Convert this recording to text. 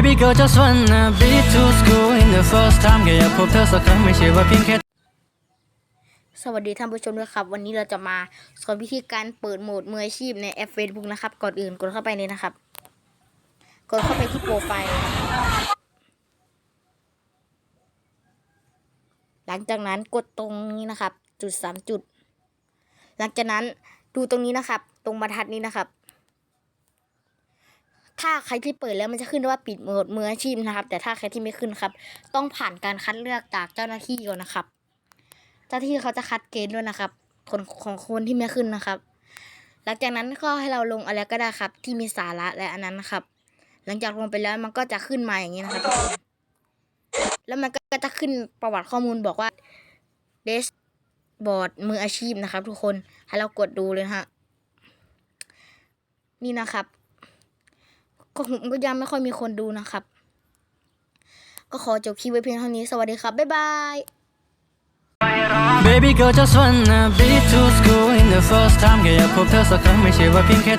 Baby girl just wanna be to school in the first time แค่อยากพบเธอสักครั้งไม่ใช่ว่าเพียงแค่สวัสดีท่านผู้ชมด้วยครับ วันนี้เราจะมาสอนวิธีการเปิดโหมดมืออาชีพในแอป Facebook นะครับ ก่อนอื่นกดเข้าไปเลยนะครับ กดเข้าไปที่โปรไฟล์หลังจากนั้นกดตรงนี้นะครับ จุดสามจุด หลังจากนั้นดูตรงนี้นะครับ ตรงบรรทัดนี้นะครับ ถ้าใครที่เปิดแล้วมันจะขึ้นว่าปิดโหมดมืออาชีพนะครับ แต่ถ้าใครที่ไม่ขึ้นครับ ต้องผ่านการคัดเลือกจากเจ้าหน้าที่ก่อนนะครับ เจ้าหน้าที่เขาจะคัดเกณฑ์ด้วยนะครับคนของคนที่ไม่ขึ้นนะครับ หลังจากนั้นก็ให้เราลงอะไรก็ได้ครับ ที่มีสาระและอันนั้นนะครับ หลังจากลงไปแล้วมันก็จะขึ้นมาอย่างนี้นะครับ แล้วมันก็จะขึ้นประวัติข้อมูลบอกว่าเดสบอร์ดมืออาชีพนะครับ ทุกคนให้เรากดดูเลยฮะนี่นะครับ ก็ผมก็ยังไม่ค่อยมีคนดูนะครับ ก็ขอจบคลิปไว้เพียงเท่านี้ สวัสดีครับ บ๊ายบาย Baby girl just wanna be to school in the first time แค่อยากพบเธอสักครั้งไม่ใช่ว่าเพียงแค่